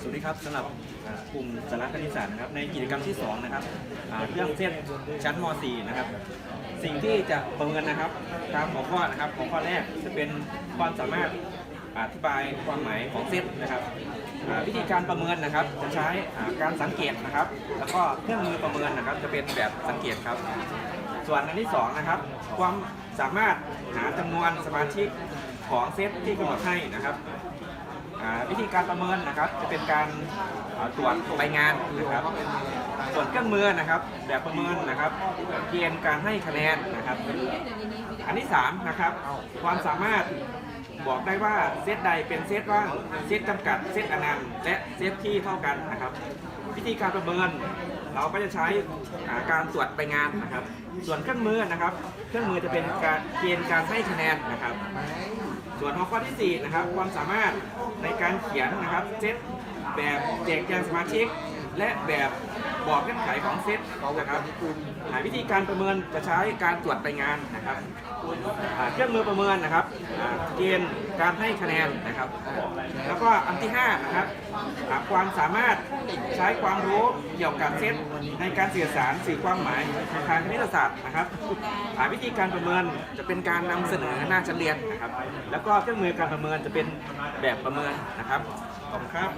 สวัสดีครับสำหรับกลุ่มสาระคณิตศาสตร์นะครับ ในกิจกรรมที่2นะครับเรื่องเส้นชั้นม .4 นะครับ สิ่งที่จะประเมินนะครับ ตามหัวข้อนะครับหัวข้อแรกจะเป็นความสามารถอธิบายความหมายของเส้นนะครับวิธีการประเมินนะครับ จะใช้การสังเกตนะครับ แล้วก็เครื่องมือประเมินนะครับ จะเป็นแบบสังเกตครับ ส่วนอันที่สองนะครับ ความสามารถหาจำนวนสมาชิกของเซตที่กำหนดให้นะครับ วิธีการประเมินนะครับจะเป็นการตรวจใบงานนะครับส่วนเครื่องมือนะครับ แบบประเมินนะครับเกณฑ์การให้คะแนนนะครับ อันที่3นะครับความสามารถบอกได้ว่าเซตใดเป็นเซตว่างเซตจำกัดเซตอนันต์และเซตที่เท่ากันนะครับ วิธีการประเมิน เราก็จะใช้การตรวจใบงานนะครับ ส่วนเครื่องมือนะครับ เครื่องมือจะเป็นการเกณฑ์การให้คะแนนนะครับ ส่วนหัวข้อที่4นะครับความสามารถในการเขียนนะครับเซตแบบแจกแจงสมาชิก และแบบ บอกเงื่อนไขของเซตนะครับอ่าวิธีการประเมินจะใช้การตรวจไปงานนะครับเครื่องมือประเมินนะครับเกณฑ์การให้คะแนนนะครับ แล้วก็อันที่5นะครับความสามารถใช้ความรู้เกี่ยวกับเซตในการสื่อสารสื่อความหมายทางคณิตศาสตร์นะครับอ่าวิธีการประเมินจะเป็นการนำเสนอหน้าชั้นเรียนนะครับ แล้วก็เครื่องมือการประเมินจะเป็นแบบประเมินนะครับขอบคุณครับ